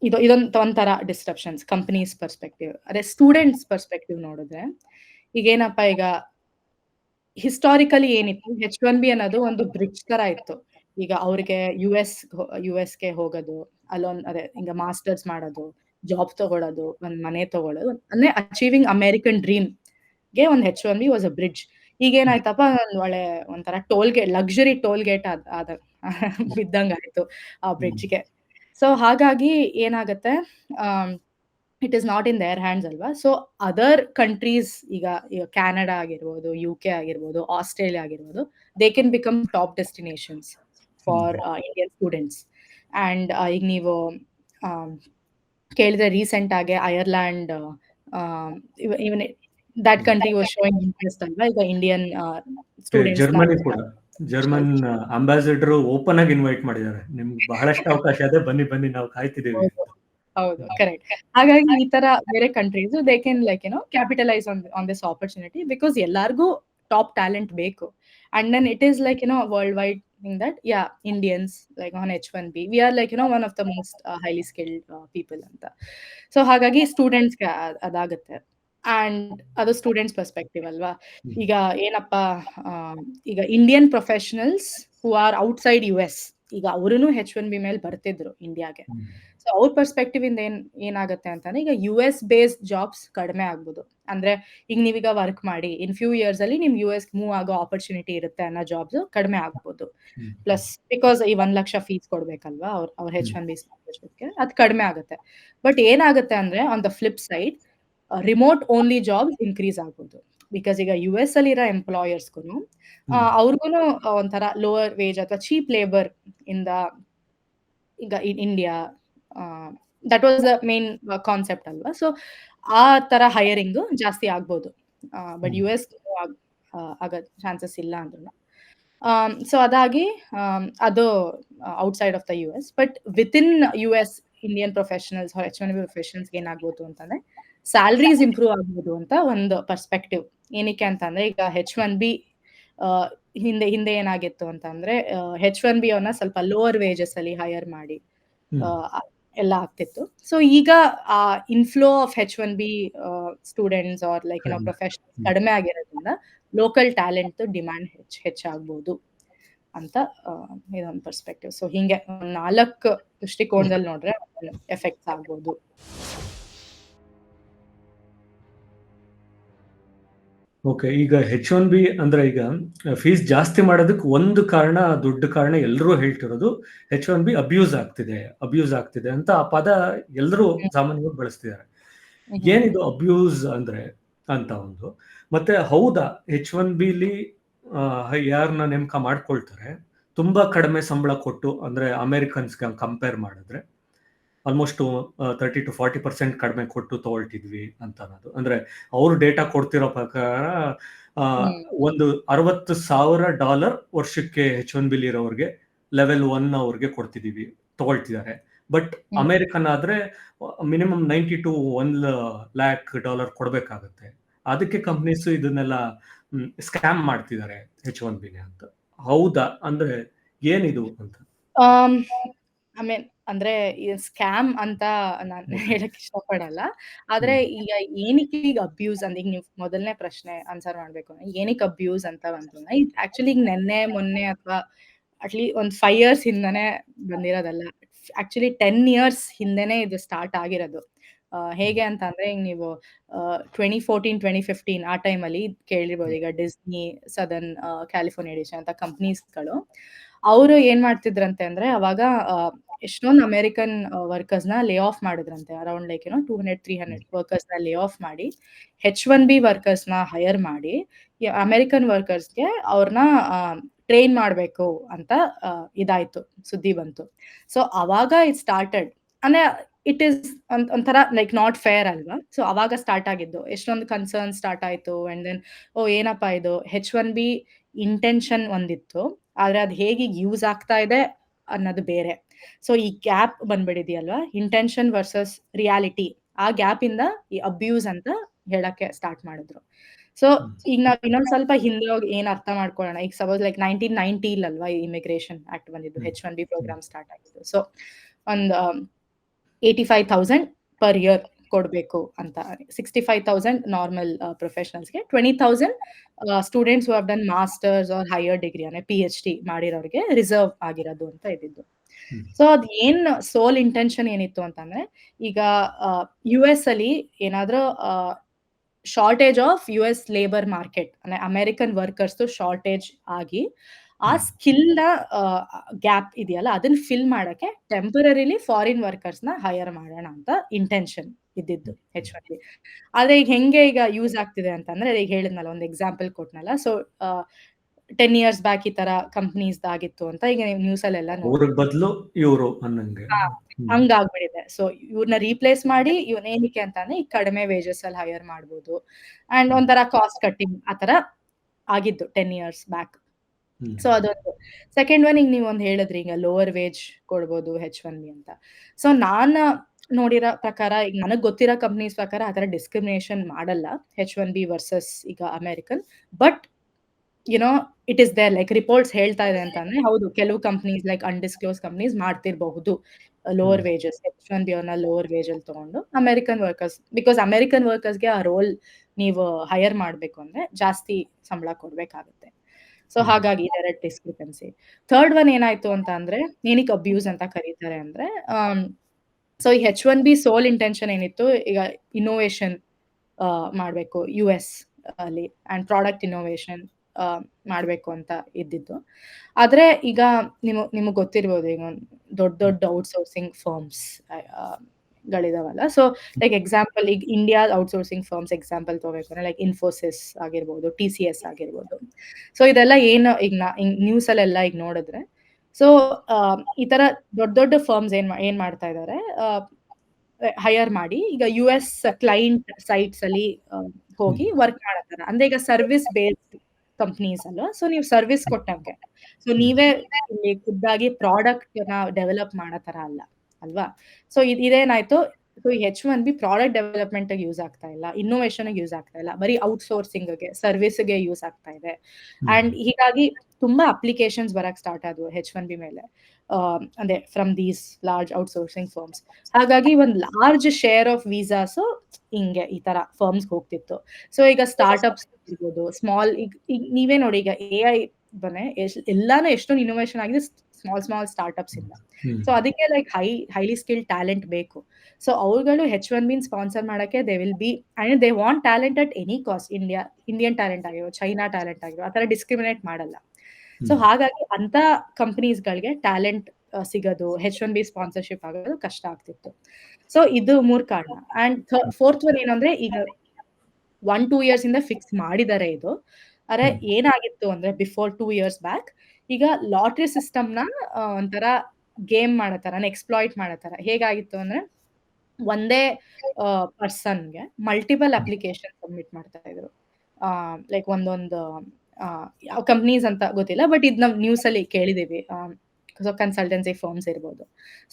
ಇದು, ಇದೊಂದು ಒಂಥರ ಡಿಸ್ಟ್ರಪ್ಷನ್ಸ್ ಕಂಪನೀಸ್ ಪರ್ಸ್ಪೆಕ್ಟಿವ್ ಅದೇ ಸ್ಟೂಡೆಂಟ್ಸ್ ಪರ್ಸ್ಪೆಕ್ಟಿವ್ ನೋಡಿದ್ರೆ ಈಗ ಈಗೇನಪ್ಪ ಈಗ ಹಿಸ್ಟಾರಿಕಲಿ ಏನಿತ್ತು ಹೆಚ್ ಒನ್ ಬಿ ಅನ್ನೋದು ಒಂದು ಬ್ರಿಡ್ಜ್ ತರ ಇತ್ತು. ಈಗ ಅವ್ರಿಗೆ ಯು ಎಸ್ ಯು ಎಸ್ಗೆ ಹೋಗೋದು, ಅಲ್ಲೊಂದು, ಅದೇ ಈಗ ಮಾಸ್ಟರ್ಸ್ ಮಾಡೋದು ಜಾಬ್ ತಗೊಳ್ಳೋದು ಒಂದ್ ಮನೆ ತಗೊಳ್ಳೋದು ಅಂದ್ರೆ ಅಚೀವಿಂಗ್ ಅಮೇರಿಕನ್ ಡ್ರೀಮ್ಗೆ ಒಂದು H one B was a bridge ಈಗೇನಾಯ್ತಪ್ಪ, ಒಂದ್ ಒಳ್ಳೆ, ಒಂಥರ toll gate luxury toll gate ಆದ ಆದ ಬಿದ್ದಂಗ ಆಯ್ತು ಆ ಬ್ರಿಡ್ಜ್ಗೆ ಸೊ ಹಾಗಾಗಿ ಏನಾಗತ್ತೆ it is not in their hands ಅಲ್ವಾ? ಸೊ ಅದರ್ ಕಂಟ್ರೀಸ್ ಈಗ ಕ್ಯಾನಡಾ ಆಗಿರ್ಬೋದು ಯು ಕೆ ಆಗಿರ್ಬೋದು ಆಸ್ಟ್ರೇಲಿಯಾ ಆಗಿರ್ಬೋದು they can become top destinations for Indian students and ಈಗ ನೀವು ಕೇಳಿದ್ರೆ ರೀಸೆಂಟ್ ಆಗಿ Ireland even that country was showing interest ಅಲ್ವಾ? ಈಗ Indian students German ambassador open ಆಗಿ ಇನ್ವೈಟ್ ಮಾಡಿದ್ದಾರೆ. ನಿಮ್ಗೆ ಬಹಳಷ್ಟು ಅವಕಾಶ ಇದೆ. ಬನ್ನಿ ಬನ್ನಿ ನಾವು ಕಾಯ್ತಿದ್ದೀವಿ. ಹೌದು. ಕರೆಕ್ಟ್ ಹಾಗಾಗಿ ಈ ತರ ಬೇರೆ ಕಂಟ್ರೀಸ್ ದೇ ಕೆನ್ ಲೈಕ್ ಏನೋ capitalise on on this opportunity because ಎಲ್ಲಾರ್ಗೂ ಟಾಪ್ ಟ್ಯಾಲೆಂಟ್ ಬೇಕು. And then it is like ಏನೋ world wide thing that yeah Indians like on H one B we are like ಏನೋ one of the most highly skilled people ಅಂತ. So ಹಾಗಾಗಿ ಸ್ಟೂಡೆಂಟ್ಸ್ಗೆ ಅದಾಗುತ್ತೆ. And ಅದು students perspective ಅಲ್ವಾ ಈಗ ಏನಪ್ಪ ಈಗ Indian professionals who are outside U S ಈಗ ಅವರೂ ಹೆಚ್ ಒನ್ ಬಿ ಮೇಲೆ ಬರ್ತಿದ್ರು ಇಂಡಿಯಾಗೆ. ಸೊ ಅವ್ರ ಪರ್ಸ್ಪೆಕ್ಟಿವ್ ಇಂದ ಏನ್ ಏನಾಗುತ್ತೆ ಅಂತಂದ್ರೆ ಈಗ ಯು ಎಸ್ ಬೇಸ್ಡ್ ಜಾಬ್ಸ್ ಕಡಿಮೆ ಆಗ್ಬೋದು. ಅಂದ್ರೆ ಈಗ ನೀವೀಗ ವರ್ಕ್ ಮಾಡಿ ಇನ್ ಫ್ಯೂ ಇಯರ್ಸ್ ಅಲ್ಲಿ ನಿಮ್ ಯು ಎಸ್ ಮೂವ್ ಆಗೋ ಆಪರ್ಚುನಿಟಿ ಇರುತ್ತೆ ಅನ್ನೋ ಜಾಬ್ಸ್ ಕಡಿಮೆ ಆಗ್ಬೋದು. ಪ್ಲಸ್ ಬಿಕಾಸ್ ಈ ಒಂದ್ ಲಕ್ಷ ಫೀಸ್ ಕೊಡ್ಬೇಕಲ್ವಾ ಅವ್ರ ಅವ್ರ ಹೆಚ್ ಒನ್ ಬಿ ಅದು ಕಡಿಮೆ ಆಗುತ್ತೆ. ಬಟ್ ಏನಾಗುತ್ತೆ ಅಂದ್ರೆ on the flip side remote only job increase ಆಗ್ಬೋದು ಬಿಕಾಸ್ ಈಗ ಯು ಎಸ್ ಅಲ್ಲಿ ಇರೋ ಎಂಪ್ಲಾಯರ್ಸ್ಗೂ ಅವ್ರಿಗೂ ಒಂಥರ ಲೋವರ್ ವೇಜ್ ಅಥವಾ ಚೀಪ್ ಲೇಬರ್ ಇಂದ ಈಗ India that was the main concept ಅಲ್ವಾ? ಸೊ ಆ ತರ ಹೈಯರಿಂಗ್ ಜಾಸ್ತಿ ಆಗ್ಬೋದು. ಬಟ್ ಯು ಎಸ್ ಆಗ ಚಾನ್ಸಸ್ ಇಲ್ಲ ಅಂದ್ರೂ ಸೊ ಅದಾಗಿ ಅದು outside of the U S but within U S Indian professionals H one B professionals ಏನಾಗ್ಬೋದು ಅಂತಂದ್ರೆ ಸ್ಯಾಲ್ರೀಸ್ ಇಂಪ್ರೂವ್ ಆಗ್ಬೋದು ಅಂತ ಒಂದು ಪರ್ಸ್ಪೆಕ್ಟಿವ್ ಏನಕ್ಕೆ ಅಂತಂದ್ರೆ ಈಗ ಹೆಚ್ ಒನ್ ಬಿ ಹಿಂದೆ ಹಿಂದೆ ಏನಾಗಿತ್ತು ಅಂತಂದ್ರೆ ಹೆಚ್ ಒನ್ ಬಿ ಅವನ್ನ ಸ್ವಲ್ಪ ಲೋವರ್ ವೇಜಸ್ ಅಲ್ಲಿ ಹೈಯರ್ ಮಾಡಿ ಎಲ್ಲ ಆಗ್ತಿತ್ತು. ಸೊ ಈಗ ಆ inflow of H one B students are like ಏನೋ ಪ್ರೊಫೆಷನ್ ಕಡಿಮೆ. ಆಗಿರೋದ್ರಿಂದ ಲೋಕಲ್ ಟ್ಯಾಲೆಂಟ್ ಡಿಮ್ಯಾಂಡ್ ಹೆಚ್ಚ್ ಹೆಚ್ಚಾಗ್ಬೋದು ಅಂತ ಇದೊಂದು ಪರ್ಸ್ಪೆಕ್ಟಿವ್ ಸೊ ಹಿಂಗೆ ನಾಲ್ಕು ದೃಷ್ಟಿಕೋನದಲ್ಲಿ ನೋಡ್ರೆ ಎಫೆಕ್ಟ್ಸ್ ಆಗ್ಬೋದು. ಓಕೆ ಈಗ ಹೆಚ್ ಒನ್ ಬಿ ಅಂದ್ರೆ ಈಗ ಫೀಸ್ ಜಾಸ್ತಿ ಮಾಡೋದಕ್ಕೆ ಒಂದು ಕಾರಣ ದೊಡ್ಡ ಕಾರಣ ಎಲ್ಲರೂ ಹೇಳ್ತಿರೋದು ಹೆಚ್ ಒನ್ ಬಿ ಅಬ್ಯೂಸ್ ಆಗ್ತಿದೆ ಅಬ್ಯೂಸ್ ಆಗ್ತಿದೆ ಅಂತ ಆ ಪದ ಎಲ್ಲರೂ ಸಾಮಾನ್ಯವಾಗಿ ಬಳಸ್ತಿದ್ದಾರೆ. ಏನಿದು ಅಬ್ಯೂಸ್ ಅಂದ್ರೆ ಅಂತ ಒಂದು ಮತ್ತೆ ಹೌದಾ ಹೆಚ್ ಒನ್ ಬಿಲಿ ಯಾರನ್ನ ನೇಮಕ ಮಾಡ್ಕೊಳ್ತಾರೆ ತುಂಬಾ ಕಡಿಮೆ ಸಂಬಳ ಕೊಟ್ಟು ಅಂದ್ರೆ ಅಮೆರಿಕನ್ಸ್ಗೆ ಕಂಪೇರ್ ಮಾಡಿದ್ರೆ almost thirty to forty percent ಕಡಿಮೆ ಕೊಟ್ಟು ತಗೊಳ್ತಿದ್ವಿ ಅಂತ ಅನ್ನೋದು. ಅಂದ್ರೆ ಅವರು ಡೇಟಾ ಕೊಡ್ತಿರೋ ಪ್ರಕಾರ ಒಂದು ಅರವತ್ತು ಸಾವಿರ ಡಾಲರ್ ವರ್ಷಕ್ಕೆ ಹೆಚ್ ಒನ್ ಬಿಲ್ ಇರೋರಿಗೆ ಲೆವೆಲ್ ಒನ್ ಅವ್ರಿಗೆ ಕೊಡ್ತಿದೀವಿ ತಗೊಳ್ತಿದ್ದಾರೆ. ಬಟ್. ಅಮೆರಿಕನ್ ಆದ್ರೆ minimum ninety to one lakh dollar ಕೊಡ್ಬೇಕಾಗತ್ತೆ. ಅದಕ್ಕೆ ಕಂಪ್ನೀಸ್ ಇದನ್ನೆಲ್ಲ ಸ್ಕ್ಯಾಮ್ ಮಾಡ್ತಿದ್ದಾರೆ ಹೆಚ್ ಒನ್ ಬಿನೇ ಅಂತ. ಹೌದಾ? ಅಂದ್ರೆ ಏನಿದು ಅಂತ? ಐ ಮೀನ್ ಅಂದ್ರೆ ಸ್ಕ್ಯಾಮ್ ಅಂತ ನಾನು ಹೇಳಕ್ ಇಷ್ಟಪಡಲ್ಲ. ಆದ್ರೆ ಈಗ ಏನಕ್ಕೆ ಈಗ ಅಬ್ಯೂಸ್ ಅಂದ್ರೆ ಈಗ ನೀವು ಮೊದಲನೇ ಪ್ರಶ್ನೆ ಆನ್ಸರ್ ಮಾಡ್ಬೇಕು. ಏನಕ್ಕೆ ಅಬ್ಯೂಸ್ ಅಂತ ಬಂದ್ರು ಆಕ್ಚುಲಿ ಈಗ ನೆನ್ನೆ ಮೊನ್ನೆ ಅಥವಾ ಅಟ್ಲಿ ಒಂದ್ ಫೈವ್ ಇಯರ್ಸ್ ಹಿಂದನೆ ಬಂದಿರೋದಲ್ಲ. ಆಕ್ಚುಲಿ ಟೆನ್ ಇಯರ್ಸ್ ಹಿಂದೆನೆ ಇದು ಸ್ಟಾರ್ಟ್ ಆಗಿರೋದು. ಹೇಗೆ ಅಂತ ಅಂದ್ರೆ ಈಗ ನೀವು ಟ್ವೆಂಟಿ ಫೋರ್ಟೀನ್ ಟ್ವೆಂಟಿ ಫಿಫ್ಟೀನ್ ಆ ಟೈಮಲ್ಲಿ ಕೇಳಿರ್ಬೋದು ಈಗ ಡಿಸ್ನಿ ಸದರ್ನ್ ಕ್ಯಾಲಿಫೋರ್ನಿಯಾ ಡಿಶನ್ ಅಂತ ಕಂಪ್ನೀಸ್ಗಳು ಅವರು ಏನ್ ಮಾಡ್ತಿದ್ರಂತೆ ಅಂದ್ರೆ ಅವಾಗ ಎಷ್ಟೊಂದು ಅಮೆರಿಕನ್ ವರ್ಕರ್ಸ್ನ ಲೇ ಆಫ್ ಮಾಡಿದ್ರಂತೆ. ಅರೌಂಡ್ ಲೈಕ್ ಏನೋ ಟೂ ಹಂಡ್ರೆಡ್ ತ್ರೀ ಹಂಡ್ರೆಡ್ ವರ್ಕರ್ಸ್ನ ಲೇ ಆಫ್ ಮಾಡಿ ಹೆಚ್ ಒನ್ ಬಿ ವರ್ಕರ್ಸ್ನ ಹೈಯರ್ ಮಾಡಿ ಅಮೆರಿಕನ್ ವರ್ಕರ್ಸ್ಗೆ ಅವ್ರನ್ನ ಟ್ರೈನ್ ಮಾಡಬೇಕು ಅಂತ ಇದಾಯ್ತು, ಸುದ್ದಿ ಬಂತು. ಸೊ ಅವಾಗ ಇಟ್ ಸ್ಟಾರ್ಟೆಡ್ ಅಂದ್ರೆ ಇಟ್ ಈಸ್ ಒಂಥರ ಲೈಕ್ ನಾಟ್ ಫೇರ್ ಅಲ್ವಾ? ಸೊ ಅವಾಗ ಸ್ಟಾರ್ಟ್ ಆಗಿದ್ದು. ಎಷ್ಟೊಂದು ಕನ್ಸರ್ನ್ ಸ್ಟಾರ್ಟ್ ಆಯ್ತು ಅಂಡ್ ದೆನ್ ಓ, ಏನಪ್ಪಾ ಇದು? ಹೆಚ್ ಒನ್ ಬಿ ಇಂಟೆನ್ಷನ್ ಒಂದಿತ್ತು. ಆದ್ರೆ ಅದು ಹೇಗೆ ಯೂಸ್ ಆಗ್ತಾ ಇದೆ ಅನ್ನೋದು ಬೇರೆ. ಸೊ ಈ ಗ್ಯಾಪ್ ಬಂದ್ಬಿಡಿದೆಯಲ್ವಾ ಇಂಟೆನ್ಷನ್ ವರ್ಸಸ್ ರಿಯಾಲಿಟಿ ಆ ಗ್ಯಾಪ್ ಇಂದ ಈ ಅಬ್ಯೂಸ್ ಅಂತ ಹೇಳಕ್ಕೆ ಸ್ಟಾರ್ಟ್ ಮಾಡಿದ್ರು. ಸೊ ಈಗ ನಾವ್ ಇನ್ನೊಂದ್ ಸ್ವಲ್ಪ ಹಿಂದೆ ಹೋಗಿ ಏನ್ ಅರ್ಥ ಮಾಡ್ಕೊಳ್ಳೋಣ? ಈಗ ಸಪೋಸ್ ಲೈಕ್ ನೈನ್ಟೀನ್ ನೈನ್ಟೀಲ್ ಅಲ್ವಾ ಈ ಇಮಿಗ್ರೇಷನ್ ಆಕ್ಟ್ ಬಂದಿದ್ದು. H one B programme start ಆಗಿದ್ದು. ಸೊ ಒಂದ್ eighty five thousand per year ಕೊಡ್ಬೇಕು ಅಂತ sixty five thousand normal ಪ್ರೊಫೆಷನಲ್ಸ್ಗೆ twenty thousand students who have done masters or higher degree ಅಂದರೆ P H D ಮಾಡಿರೋರಿಗೆ reserve ಆಗಿರೋದು ಅಂತ ಇದ್ದಿದ್ದು. ಸೊ ಅದ್ ಏನ್ ಸೋಲ್ ಇಂಟೆನ್ಷನ್ ಏನಿತ್ತು ಅಂತಂದ್ರೆ ಈಗ ಯು ಎಸ್ ಅಲ್ಲಿ ಏನಾದ್ರೂ shortage of U S labour market ಅಂದ್ರೆ ಅಮೆರಿಕನ್ ವರ್ಕರ್ಸ್ ಶಾರ್ಟೇಜ್ ಆಗಿ ಆ. ಸ್ಕಿಲ್ನ ಗ್ಯಾಪ್ ಇದೆಯಲ್ಲ ಅದನ್ನ ಫಿಲ್ ಮಾಡಕ್ಕೆ ಟೆಂಪರರಿಲಿ ಫಾರಿನ್ ವರ್ಕರ್ಸ್ನ ಹೈಯರ್ ಮಾಡೋಣ ಅಂತ ಇಂಟೆನ್ಷನ್ ಇದ್ದಿದ್ದು ಹೆಚ್ ಒನ್ ಬಿ ಆದ್ರೆ ಈಗ ಹೆಂಗೆ ಈಗ ಯೂಸ್ ಆಗ್ತಿದೆ ಅಂತಂದ್ರೆ ಈಗ ಹೇಳಿದ್ನಲ್ಲ ಒಂದು ಎಕ್ಸಾಂಪಲ್ ಕೊಟ್ನಲ್ಲ ಸೊ ಟೆನ್ ಇಯರ್ಸ್ ಬ್ಯಾಕ್ ಈ ತರ ಕಂಪ್ನೀಸ್ ಆಗಿತ್ತು ಅಂತ ಈಗ ನ್ಯೂಸ್ ಅಲ್ಲೆಲ್ಲ ಬದಲು ಇವರು. ಹಂಗಾಗ್ಬಿಟ್ಟಿದೆ. ಸೊ ಇವ್ರನ್ನ ರೀಪ್ಲೇಸ್ ಮಾಡಿ ಇವನ್ ಏನಕ್ಕೆ ಅಂತಾನೆ ಈ ಕಡಿಮೆ ವೇಜಸ್ ಅಲ್ಲಿ ಹೈಯರ್ ಮಾಡ್ಬೋದು. ಅಂಡ್ ಒಂದರ ಒಂಥರ ಕಾಸ್ಟ್ ಕಟ್ಟಿಂಗ್ ಆತರ ಆಗಿದ್ದು ಟೆನ್ ಇಯರ್ಸ್ ಬ್ಯಾಕ್. ಸೊ ಅದೊಂದು. ಸೆಕೆಂಡ್ ಒನ್ ಈಗ ನೀವು ಒಂದು ಹೇಳಿದ್ರಿ ಈಗ ಲೋವರ್ ವೇಜ್ ಕೊಡ್ಬೋದು ಹೆಚ್ ಒನ್ ಬಿ ಅಂತ. ಸೊ ನಾನ್ ನೋಡಿರೋ ಪ್ರಕಾರ ಈಗ ನನಗೆ ಗೊತ್ತಿರೋ ಕಂಪ್ನೀಸ್ ಪ್ರಕಾರ ಆ ಥರ ಡಿಸ್ಕ್ರಿಮಿನೇಷನ್ ಮಾಡಲ್ಲ. ಹೆಚ್ ಒನ್ ಬಿ ವರ್ಸಸ್ ಈಗ American but you know it is there like reports ಹೇಳ್ತಾ ಇದೆ ಅಂತಂದ್ರೆ ಹೌದು ಕೆಲವು companies like undisclose companies ಮಾಡ್ತಿರಬಹುದು. Lower wages H one B ಅವ್ರನ್ನ ಲೋವರ್ ವೇಜ್ ಅಲ್ಲಿ ತಗೊಂಡು ಅಮೆರಿಕನ್ ವರ್ಕರ್ಸ್ ಬಿಕಾಸ್ ಅಮೆರಿಕನ್ ವರ್ಕರ್ಸ್ಗೆ ಆ ರೋಲ್ ನೀವು ಹೈಯರ್ ಮಾಡಬೇಕು ಅಂದ್ರೆ ಜಾಸ್ತಿ ಸಂಬಳ ಕೊಡ್ಬೇಕಾಗುತ್ತೆ. ಸೊ ಹಾಗಾಗಿ ಡೈರೆಕ್ಟ್ ಡಿಸ್ಕ್ರಿಪೆನ್ಸಿ ಥರ್ಡ್ ಒನ್ ಏನಾಯ್ತು ಅಂತ ಅಂದ್ರೆ ಏನಕ್ಕೆ ಅಬ್ಯೂಸ್ ಅಂತ ಕರೀತಾರೆ ಅಂದ್ರೆ ಸೊ ಈ H one B sole intention ಏನಿತ್ತು, ಈಗ ಇನ್ನೋವೇಷನ್ ಮಾಡಬೇಕು ಯು ಎಸ್ ಅಲ್ಲಿ ಅಂಡ್ ಪ್ರಾಡಕ್ಟ್ ಇನ್ನೋವೇಷನ್ ಮಾಡಬೇಕು ಅಂತ ಇದ್ದಿದ್ದು. ಆದರೆ ಈಗ ನಿಮ್, ನಿಮಗೆ ಗೊತ್ತಿರ್ಬೋದು, ಈಗ ದೊಡ್ಡ ದೊಡ್ಡ ಔಟ್ಸೋರ್ಸಿಂಗ್ ಫರ್ಮ್ಸ್ ಗಳಿದಾವಲ್ಲ. ಸೊ ಲೈಕ್ ಎಕ್ಸಾಂಪಲ್ ಈಗ ಇಂಡಿಯಾ ಔಟ್ಸೋರ್ಸಿಂಗ್ ಫರ್ಮ್ಸ್ ಎಕ್ಸಾಂಪಲ್ ತಗೋಬೇಕು ಲೈಕ್ ಇನ್ಫೋಸಿಸ್ ಆಗಿರ್ಬೋದು ಟಿ ಸಿ ಎಸ್ ಆಗಿರ್ಬೋದು. ಸೊ ಇದೆಲ್ಲ ಏನು, ಈಗ ನಾ ನ್ಯೂಸ್ ಅಲ್ಲೆಲ್ಲ ಈಗ ನೋಡಿದ್ರೆ ಸೊ ಈ ತರ ದೊಡ್ಡ ದೊಡ್ಡ ಫರ್ಮ್ಸ್ ಏನ್ ಏನ್ ಮಾಡ್ತಾ ಇದ್ದಾರೆ ಹೈಯರ್ ಮಾಡಿ. ಈಗ ಯು ಎಸ್ ಕ್ಲೈಂಟ್ ಸೈಟ್ಸ್ ಅಲ್ಲಿ ಹೋಗಿ ವರ್ಕ್ ಮಾಡತ್ತಾರ. ಅಂದ್ರೆ ಈಗ ಸರ್ವಿಸ್ ಬೇಸ್ಡ್ ಕಂಪ್ನೀಸ್ ಅಲ್ವಾ? ಸೊ ನೀವು ಸರ್ವಿಸ್ ಕೊಟ್ಟಂಗೆ. ಸೊ ನೀವೇ ಇಲ್ಲಿ ಖುದ್ದಾಗಿ ಪ್ರಾಡಕ್ಟ್ನ ಡೆವಲಪ್ ಮಾಡೋ ತರ ಅಲ್ಲ ಅಲ್ವಾ? ಸೊ ಇದೇನಾಯ್ತು? ಸೊ ಈ H one B product development use ಆಗ್ತಾ ಇಲ್ಲ. ಇನ್ನೋವೇಷನ್ ಯೂಸ್ ಆಗ್ತಾ ಇಲ್ಲ. ಬರೀ ಔಟ್ಸೋರ್ಸಿಂಗ್ಗೆ ಸರ್ವಿಸ್ಗೆ ಯೂಸ್ ಆಗ್ತಾ ಇದೆ. ಅಂಡ್ ಹೀಗಾಗಿ ತುಂಬಾ ಅಪ್ಲಿಕೇಶನ್ಸ್ ಬರಕ್ ಸ್ಟಾರ್ಟ್ ಆದ್ವು ಹೆಚ್ ಒನ್ ಬಿ ಮೇಲೆ. ಅಂದ್ರೆ from these large outsourcing firms ಹಾಗಾಗಿ ಒಂದು ಲಾರ್ಜ್ ಶೇರ್ ಆಫ್ ವೀಸಾಸ್ ಹಿಂಗೆ ಈ ತರ ಫರ್ಮ್ಸ್ ಹೋಗ್ತಿತ್ತು. ಸೊ ಈಗ ಸ್ಟಾರ್ಟ್ಅಪ್ಸ್ ಇರ್ಬೋದು ಸ್ಮಾಲ್ ಈಗ ಈಗ ನೀವೇ ನೋಡಿ ಈಗ ಎ ಐ ಬನ್ನೆ ಎಲ್ಲಾನು ಎಷ್ಟೊಂದು ಇನೋವೇಷನ್ ಆಗಿದೆ ಸ್ಮಾಲ್ ಸ್ಮಾಲ್ ಸ್ಟಾರ್ಟ್ಅಪ್ಸ್ ಇಂದ. ಸೊ ಅದಕ್ಕೆ like high highly skill talent ಬೇಕು. ಸೊ ಅವ್ರುಗಳು ಹೆಚ್ ಒನ್ ಬಿನ್ ಸ್ಪಾನ್ಸರ್ ಮಾಡಕ್ಕೆ they will be and they want talent at any cost India Indian talent ಆಗಿರೋ ಚೈನಾ ಟ್ಯಾಲೆಂಟ್ ಆಗಿರೋ ಆ ಥರ ಡಿಸ್ಕ್ರಿಮಿನೇಟ್ ಮಾಡಲ್ಲ. ಸೊ. ಹಾಗಾಗಿ ಅಂತ ಕಂಪನೀಸ್ಗಳಿಗೆ ಟ್ಯಾಲೆಂಟ್ ಸಿಗೋದು ಹೆಚ್ ಒನ್ ಬಿ ಸ್ಪಾನ್ಸರ್ಶಿಪ್ ಆಗೋದು ಕಷ್ಟ ಆಗ್ತಿತ್ತು. ಸೊ ಇದು ಮೂರ್ ಕಾರಣ. ಅಂಡ್ ಫೋರ್ತ್ ಒನ್ ಏನಂದ್ರೆ ಈಗ ಒನ್ ಟೂ ಇಯರ್ಸ್ ಇಂದ ಫಿಕ್ಸ್ ಮಾಡಿದ್ದಾರೆ ಇದು. ಅರೆ ಏನಾಗಿತ್ತು ಅಂದ್ರೆ ಬಿಫೋರ್ ಟೂ ಇಯರ್ಸ್ ಬ್ಯಾಕ್ ಈಗ ಲಾಟ್ರಿ ಸಿಸ್ಟಮ್ನ ಆ, ಒಂಥರ ಗೇಮ್ ಮಾಡತಾರ ಎಕ್ಸ್ಪ್ಲಾಯ್ಟ್ ಮಾಡತಾರ ಹೇಗಾಗಿತ್ತು ಅಂದ್ರೆ ಒಂದೇ ಪರ್ಸನ್ಗೆ ಮಲ್ಟಿಪಲ್ ಅಪ್ಲಿಕೇಶನ್ ಸಬ್ಮಿಟ್ ಮಾಡ್ತಾ ಇದ್ರು. ಲೈಕ್ ಒಂದೊಂದು ಯಾವ ಕಂಪ್ನೀಸ್ ಅಂತ ಗೊತ್ತಿಲ್ಲ ಬಟ್ ಇದು ನಾವು ನ್ಯೂಸ್ ಅಲ್ಲಿ ಕೇಳಿದೀವಿ. ಸೊ ಕನ್ಸಲ್ಟೆನ್ಸಿ ಫೋನ್ಸ್ ಇರ್ಬೋದು.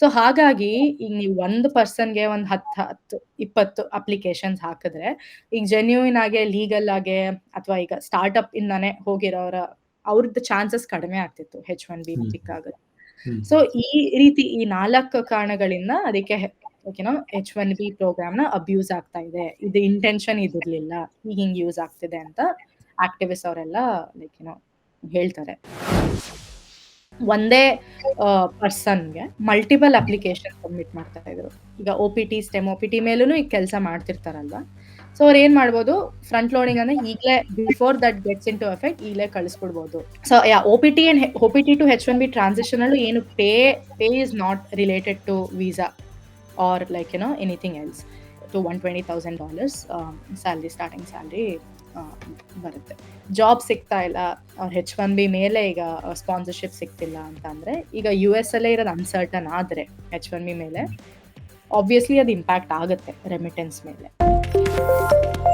ಸೊ ಹಾಗಾಗಿ ಈಗ ನೀವು ಒಂದು ಪರ್ಸನ್ಗೆ ಒಂದು ಹತ್ತು ಹತ್ತು ಇಪ್ಪತ್ತು ಅಪ್ಲಿಕೇಶನ್ಸ್ ಹಾಕಿದ್ರೆ ಈಗ ಜೆನ್ಯೂನ್ ಆಗಿ ಲೀಗಲ್ ಆಗಿ ಅಥವಾ ಈಗ ಸ್ಟಾರ್ಟ್ಅಪ್ ಇಂದಾನೆ ಹೋಗಿರೋರ ಅವ್ರದ್ದು ಚಾನ್ಸಸ್ ಕಡಿಮೆ ಆಗ್ತಿತ್ತು ಹೆಚ್ ಒನ್ ಬಿ ಆಗೋದು ಸೊ ಈ ರೀತಿ ಈ ನಾಲ್ಕು ಕಾರಣಗಳಿಂದ ಅದಕ್ಕೆ ಹೆಚ್ ಒನ್ ಬಿ ಪ್ರೋಗ್ರಾಮ್ನ ಅಬ್ಯೂಸ್ ಆಗ್ತಾ ಇದೆ. ಇದು ಇಂಟೆನ್ಷನ್ ಇದಿರ್ಲಿಲ್ಲ ಈಗ ಹಿಂಗ್ ಯೂಸ್ ಆಗ್ತಿದೆ ಅಂತ ಆಕ್ಟಿವಿಸ್ಟ್ ಅವರೆಲ್ಲ ಲೈಕ್ ಏನೋ ಹೇಳ್ತಾರೆ. ಒಂದೇ ಪರ್ಸನ್ಗೆ ಮಲ್ಟಿಪಲ್ ಅಪ್ಲಿಕೇಶನ್ ಸಬ್ಮಿಟ್ ಮಾಡ್ತಾ ಇದ್ರು. ಈಗ O P T STEM O P T ಮೇಲೂ ಈಗ ಕೆಲಸ ಮಾಡ್ತಿರ್ತಾರಲ್ವಾ? ಸೊ ಅವ್ರು ಏನ್ ಮಾಡ್ಬೋದು? ಫ್ರಂಟ್ ಲೋಡಿಂಗ್ ಅಂದ್ರೆ ಈಗಲೇ before that gets into effect ಈಗಲೇ ಕಳಿಸ್ಕೊಡ್ಬೋದು. So yeah O P T and O P T to H one B transition ಅಲ್ಲೂ ಏನು pay pay is not related to visa or like you know anything else to one twenty thousand dollars salary starting salary ಬರುತ್ತೆ. Job ಸಿಗ್ತಾ ಇಲ್ಲ. ಅವ್ರ ಹೆಚ್ one B ಮೇಲೆ ಈಗ sponsorship ಸಿಗ್ತಿಲ್ಲ ಅಂತ ಈಗ ಯು ಎಸ್ ಅಲ್ಲೇ ಇರೋದು ಅನ್ಸರ್ಟನ್ ಆದರೆ ಹೆಚ್ ಒನ್ ಬಿ ಮೇಲೆ ಆಬ್ವಿಯಸ್ಲಿ ಅದು ಇಂಪ್ಯಾಕ್ಟ್ ಆಗುತ್ತೆ ರೆಮಿಟೆನ್ಸ್ ಮೇಲೆ. Música